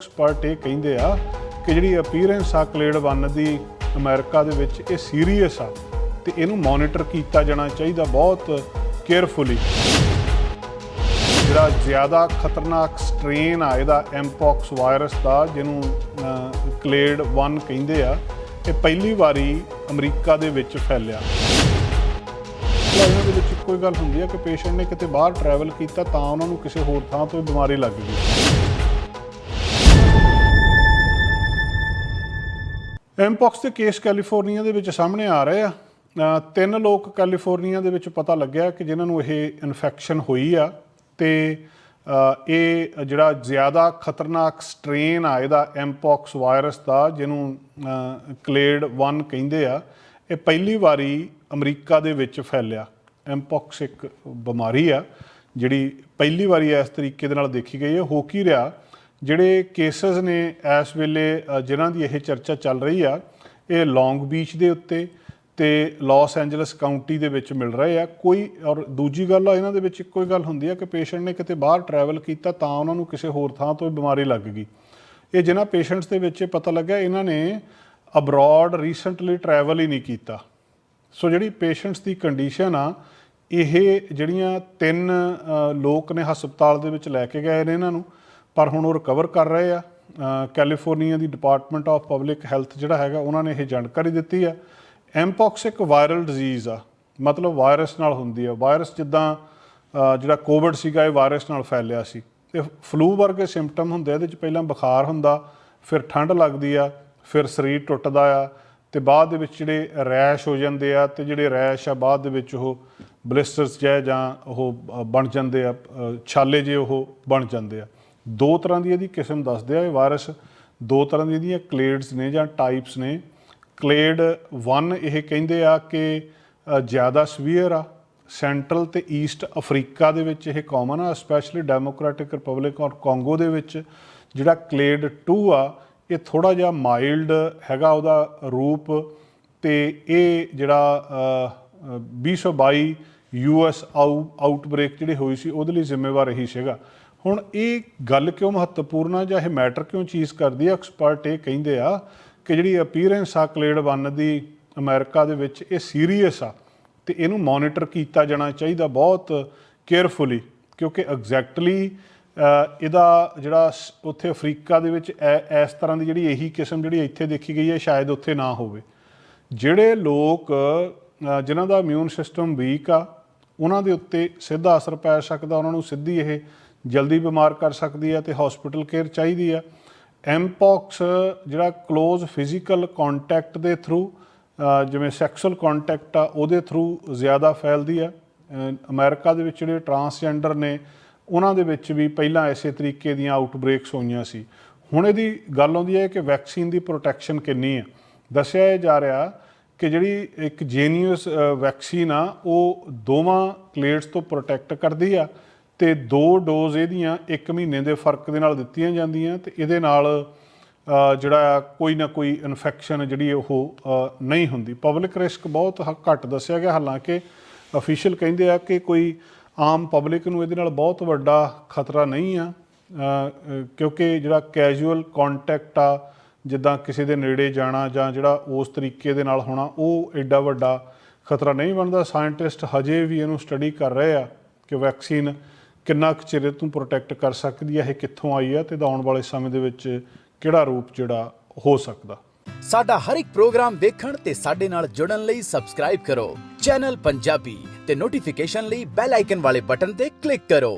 Expert ਇਹ ਕਹਿੰਦੇ ਆ ਕਿ ਜਿਹੜੀ ਅਪੀਅਰੈਂਸ ਆ ਕਲੇਡ 1 ਦੀ ਅਮਰੀਕਾ ਦੇ ਵਿੱਚ, ਇਹ ਸੀਰੀਅਸ ਆ ਤੇ ਇਹਨੂੰ ਮੋਨੀਟਰ ਕੀਤਾ ਜਾਣਾ ਚਾਹੀਦਾ ਬਹੁਤ ਕੇਅਰਫੁਲੀ ਜਿਹੜਾ ਜ਼ਿਆਦਾ ਖਤਰਨਾਕ ਸਟ੍ਰੇਨ ਆ ਇਹਦਾ ਐਮਪੌਕਸ ਵਾਇਰਸ ਦਾ, ਜਿਹਨੂੰ ਕਲੇਡ 1 ਕਹਿੰਦੇ ਆ, ਇਹ ਪਹਿਲੀ ਵਾਰੀ ਅਮਰੀਕਾ ਦੇ ਵਿੱਚ ਫੈਲਿਆ। ਇਹਨਾਂ ਦੇ ਵਿੱਚ ਕੋਈ ਗੱਲ ਹੁੰਦੀ ਹੈ ਕਿ ਪੇਸ਼ੈਂਟ ਨੇ ਕਿਤੇ ਬਾਹਰ ਟਰੈਵਲ ਕੀਤਾ ਤਾਂ ਉਹਨਾਂ ਨੂੰ ਕਿਸੇ ਹੋਰ ਥਾਂ ਤੋਂ ਇਹ ਬਿਮਾਰੀ ਲੱਗ ਗਈ। ਐਮਪੌਕਸ ਦੇ ਕੇਸ ਕੈਲੀਫੋਰਨੀਆ ਦੇ ਵਿੱਚ ਸਾਹਮਣੇ ਆ ਰਹੇ ਆ। ਤਿੰਨ ਲੋਕ ਕੈਲੀਫੋਰਨੀਆ ਦੇ ਵਿੱਚ ਪਤਾ ਲੱਗਿਆ ਕਿ ਜਿਨ੍ਹਾਂ ਨੂੰ ਇਹ ਇਨਫੈਕਸ਼ਨ ਹੋਈ ਆ ਤੇ ਇਹ ਜਿਹੜਾ ਜ਼ਿਆਦਾ ਖਤਰਨਾਕ ਸਟ੍ਰੇਨ ਆ, ਇਹਦਾ ਐਮਪੌਕਸ ਵਾਇਰਸ ਦਾ, ਜਿਹਨੂੰ ਕਲੇਡ 1 ਕਹਿੰਦੇ ਆ, ਇਹ ਪਹਿਲੀ ਵਾਰੀ ਅਮਰੀਕਾ ਦੇ ਵਿੱਚ ਫੈਲਿਆ। ਐਮਪੌਕਸ ਇੱਕ ਬਿਮਾਰੀ ਆ, ਜਿਹੜੀ ਪਹਿਲੀ ਵਾਰੀ ਇਸ ਤਰੀਕੇ ਦੇ ਨਾਲ ਦੇਖੀ ਗਈ ਹੈ। ਹੋ ਕੀ ਰਿਹਾ ਜਿਹੜੇ ਕੇਸਸ ਨੇ ਇਸ ਵੇਲੇ ਅ, ਜਿਨ੍ਹਾਂ ਦੀ ਇਹ ਚਰਚਾ ਚੱਲ ਰਹੀ ਆ ਇਹ ਲੌਂਗ ਬੀਚ ਦੇ ਉੱਤੇ ਤੇ ਲਾਸ ਐਂਜਲਸ ਕਾਉਂਟੀ ਦੇ ਵਿੱਚ ਮਿਲ ਰਹੇ ਆ। ਕੋਈ ਔਰ ਦੂਜੀ ਗੱਲ ਆ ਇਹਨਾਂ ਦੇ ਵਿੱਚ ਇੱਕੋ ਹੀ ਗੱਲ ਹੁੰਦੀ ਆ ਕਿ ਪੇਸ਼ੈਂਟ ਨੇ ਕਿਤੇ ਬਾਹਰ ਟਰੈਵਲ ਕੀਤਾ ਤਾਂ ਉਹਨਾਂ ਨੂੰ ਕਿਸੇ ਹੋਰ ਥਾਂ ਤੋਂ ਬਿਮਾਰੀ ਲੱਗ ਗਈ। ਇਹ ਜਿਨ੍ਹਾਂ ਪੇਸ਼ੈਂਟਸ ਦੇ ਵਿੱਚ ਇਹ ਪਤਾ ਲੱਗਿਆ ਇਹਨਾਂ ਨੇ ਅਬਰੋਡ ਰੀਸੈਂਟਲੀ ਟਰੈਵਲ ਹੀ ਨਹੀਂ ਕੀਤਾ। ਸੋ ਜਿਹੜੀ ਪੇਸ਼ੈਂਟਸ ਦੀ ਕੰਡੀਸ਼ਨ ਆ ਇਹ ਜਿਹੜੀਆਂ ਤਿੰਨ ਲੋਕ ਨੇ ਹਸਪਤਾਲ ਦੇ ਵਿੱਚ ਲੈ ਕੇ ਗਏ ਨੇ ਇਹਨਾਂ ਨੂੰ ਪਰ ਹੁਣ ਉਹ ਰਿਕਵਰ ਕਰ ਰਹੇ ਆ ਕੈਲੀਫੋਰਨੀਆ ਦੀ ਡਿਪਾਰਟਮੈਂਟ ਆਫ ਪਬਲਿਕ ਹੈਲਥ ਜਿਹੜਾ ਹੈਗਾ ਉਹਨਾਂ ਨੇ ਇਹ ਜਾਣਕਾਰੀ ਦਿੱਤੀ ਆ। ਐਮਪੌਕਸ ਇੱਕ ਵਾਇਰਲ ਡਿਜ਼ੀਜ਼ ਆ। ਮਤਲਬ ਵਾਇਰਸ ਨਾਲ ਹੁੰਦੀ ਆ। ਵਾਇਰਸ ਜਿੱਦਾਂ ਜਿਹੜਾ ਕੋਵਿਡ ਸੀਗਾ ਇਹ ਵਾਇਰਸ ਨਾਲ ਫੈਲਿਆ ਸੀ। ਤੇ ਫਲੂ ਵਰਗੇ ਸਿੰਪਟਮ ਹੁੰਦੇ ਆ, ਇਹਦੇ ਵਿੱਚ ਪਹਿਲਾਂ ਬੁਖਾਰ ਹੁੰਦਾ ਫਿਰ ਠੰਡ ਲੱਗਦੀ ਆ ਫਿਰ ਸਰੀਰ ਟੁੱਟਦਾ ਆ ਤੇ ਬਾਅਦ ਦੇ ਵਿੱਚ ਜਿਹੜੇ ਰੈਸ਼ ਹੋ ਜਾਂਦੇ ਆ ਤੇ ਜਿਹੜੇ ਰੈਸ਼ ਆ ਬਾਅਦ ਦੇ ਵਿੱਚ ਉਹ ਬਲਿਸਟਰਸ ਜਿਹੇ ਜਾਂ ਉਹ ਬਣ ਜਾਂਦੇ ਆ ਛਾਲੇ ਜੇ ਉਹ ਬਣ ਜਾਂਦੇ ਆ। ਦੋ ਤਰ੍ਹਾਂ ਦੀ ਇਹਦੀ ਕਿਸਮ ਦੱਸਦੇ ਆ ਇਹ ਵਾਇਰਸ। ਦੋ ਤਰ੍ਹਾਂ ਦੀ ਇਹਦੀਆਂ ਕਲੇਡਸ ਨੇ ਜਾਂ ਟਾਈਪਸ ਨੇ। ਕਲੇਡ 1 ਇਹ ਕਹਿੰਦੇ ਆ ਕਿ ਜ਼ਿਆਦਾ ਸਵੀਅਰ ਆ। ਸੈਂਟਰਲ ਤੇ ਈਸਟ ਅਫਰੀਕਾ ਦੇ ਵਿੱਚ ਇਹ ਕਾਮਨ ਆ ਸਪੈਸ਼ਲੀ ਡੈਮੋਕ੍ਰੈਟਿਕ ਰਿਪਬਲਿਕ ਔਰ ਕਾਂਗੋ ਦੇ ਵਿੱਚ। ਜਿਹੜਾ ਕਲੇਡ 2 ਆ ਇਹ ਥੋੜਾ ਜਿਹਾ ਮਾਈਲਡ ਹੈਗਾ ਉਹਦਾ ਰੂਪ ਤੇ ਇਹ ਜਿਹੜਾ ਅ, ਅ, 2022 ਯੂਐਸ ਆਊਟਬ੍ਰੇਕ ਜਿਹੜੀ ਹੋਈ ਸੀ ਉਹਦੇ ਲਈ ਜ਼ਿੰਮੇਵਾਰ ਇਹੀ ਸੀਗਾ। ਹੁਣ ਇਹ ਗੱਲ ਕਿਉਂ ਮਹੱਤਵਪੂਰਨ ਆ ਜਾਂ ਇਹ ਮੈਟਰ ਕਿਉਂ ਚੀਜ਼ ਕਰਦੀ ਆ? ਐਕਸਪਰਟ ਇਹ ਕਹਿੰਦੇ ਆ ਕਿ ਜਿਹੜੀ ਅਪੀਅਰੈਂਸ ਆ ਕਲੇਡ 1 ਦੀ ਅਮਰੀਕਾ ਦੇ ਵਿੱਚ ਇਹ ਸੀਰੀਅਸ ਆ ਤੇ ਇਹਨੂੰ ਮੋਨੀਟਰ ਕੀਤਾ ਜਾਣਾ ਚਾਹੀਦਾ ਬਹੁਤ ਕੇਅਰਫੁਲੀ ਕਿਉਂਕਿ ਐਗਜ਼ੈਕਟਲੀ ਇਹਦਾ ਜਿਹੜਾ ਸ- ਉੱਥੇ ਅਫਰੀਕਾ ਦੇ ਵਿੱਚ ਐ- ਇਸ ਤਰ੍ਹਾਂ ਦੀ ਜਿਹੜੀ ਇਹੀ ਕਿਸਮ ਜਿਹੜੀ ਇੱਥੇ ਦੇਖੀ ਗਈ ਹੈ ਸ਼ਾਇਦ ਉੱਥੇ ਨਾ ਹੋਵੇ। ਜਿਹੜੇ ਲੋਕ ਅ, ਜਿਨ੍ਹਾਂ ਦਾ ਇਮਿਊਨ ਸਿਸਟਮ ਵੀਕ ਆ ਉਹਨਾਂ ਦੇ ਉੱਤੇ ਸਿੱਧਾ ਅਸਰ ਪੈ ਸਕਦਾ ਉਹਨਾਂ ਨੂੰ ਸਿੱਧੀ ਇਹ ਜਲਦੀ ਬਿਮਾਰ ਕਰ ਸਕਦੀ ਹੈ ਤੇ ਹਸਪੀਟਲ ਕੇਅਰ ਚਾਹੀਦੀ ਆ ਐਮਪੌਕਸ ਜਿਹੜਾ ক্লোਜ਼ ਫਿਜ਼ੀਕਲ ਕੰਟੈਕਟ ਦੇ ਥਰੂ ਜਿਵੇਂ ਸੈਕਸੁਅਲ ਕੰਟੈਕਟ ਆ ਉਹਦੇ ਥਰੂ ਜ਼ਿਆਦਾ ਫੈਲਦੀ ਆ ਅ, ਅਮਰੀਕਾ ਦੇ ਵਿੱਚ ਜਿਹੜੇ ਟਰਾਂਸਜੈਂਡਰ ਨੇ ਉਹਨਾਂ ਦੇ ਵਿੱਚ ਵੀ ਪਹਿਲਾਂ ਐਸੇ ਤਰੀਕੇ ਦੀਆਂ ਆਊਟਬ੍ਰੇਕਸ ਹੋਈਆਂ ਸੀ। ਹੁਣ ਇਹਦੀ ਗੱਲ ਆਉਂਦੀ ਹੈ ਕਿ ਵੈਕਸੀਨ ਦੀ ਪ੍ਰੋਟੈਕਸ਼ਨ ਕਿੰਨੀ ਹੈ। ਦੱਸਿਆ ਇਹ ਜਾ ਰਿਹਾ ਕਿ ਜਿਹੜੀ ਇੱਕ ਜੇਨੀਅਸ ਵੈਕਸੀਨ ਆ ਉਹ ਦੋਵਾਂ ਕਲੇਟਸ ਤੋਂ ਪ੍ਰੋਟੈਕਟ ਕਰਦੀ ਆ। ਤੇ ਦੋ ਡੋਜ਼ ਇਹਦੀਆਂ 1 ਮਹੀਨੇ ਦੇ ਫ਼ਰਕ ਦੇ ਨਾਲ ਦਿੱਤੀਆਂ ਜਾਂਦੀਆਂ ਤੇ ਇਹਦੇ ਨਾਲ ਜਿਹੜਾ ਆ ਕੋਈ ਨਾ ਕੋਈ ਇਨਫੈਕਸ਼ਨ ਜਿਹੜੀ ਉਹ ਨਹੀਂ ਹੁੰਦੀ। ਪਬਲਿਕ ਰਿਸਕ ਬਹੁਤ ਘੱਟ ਦੱਸਿਆ ਗਿਆ। ਹਾਲਾਂਕਿ ਅਫੀਸ਼ੀਅਲ ਕਹਿੰਦੇ ਆ ਕਿ ਕੋਈ ਆਮ ਪਬਲਿਕ ਨੂੰ ਇਹਦੇ ਨਾਲ ਬਹੁਤ ਵੱਡਾ ਖਤਰਾ ਨਹੀਂ ਆ। ਕਿਉਂਕਿ ਜਿਹੜਾ ਕੈਜੂਅਲ ਕੰਟੈਕਟ ਆ, ਜਿੱਦਾਂ ਕਿਸੇ ਦੇ ਨੇੜੇ ਜਾਣਾ ਜਾਂ ਜਿਹੜਾ ਉਸ ਤਰੀਕੇ ਦੇ ਨਾਲ ਹੋਣਾ, ਉਹ ਐਡਾ ਵੱਡਾ ਖਤਰਾ ਨਹੀਂ ਬਣਦਾ। ਸਾਇੰਟਿਸਟ ਹਜੇ ਵੀ ਇਹਨੂੰ ਸਟੱਡੀ ਕਰ ਰਹੇ ਆ ਕਿ ਵੈਕਸੀਨ ਕਿੰਨਾ ਕੁ ਚਿਰ ਤੋਂ ਪ੍ਰੋਟੈਕਟ ਕਰ ਸਕਦੀ ਹੈ ਇਹ ਕਿੱਥੋਂ ਆਈ ਹੈ ਤੇ ਇਹਦਾ ਆਉਣ ਵਾਲੇ ਸਮੇਂ ਦੇ ਵਿੱਚ ਕਿਹੜਾ ਰੂਪ ਜਿਹੜਾ ਹੋ ਸਕਦਾ? ਸਾਡਾ ਹਰ ਇੱਕ ਪ੍ਰੋਗਰਾਮ ਦੇਖਣ ਤੇ ਸਾਡੇ ਨਾਲ ਜੁੜਨ ਲਈ ਸਬਸਕ੍ਰਾਈਬ ਕਰੋ। ਚੈਨਲ ਪੰਜਾਬੀ ਤੇ ਨੋਟੀਫਿਕੇਸ਼ਨ ਲਈ ਬੈਲ ਆਈਕਨ ਵਾਲੇ ਬਟਨ ਤੇ ਕਲਿੱਕ ਕਰੋ।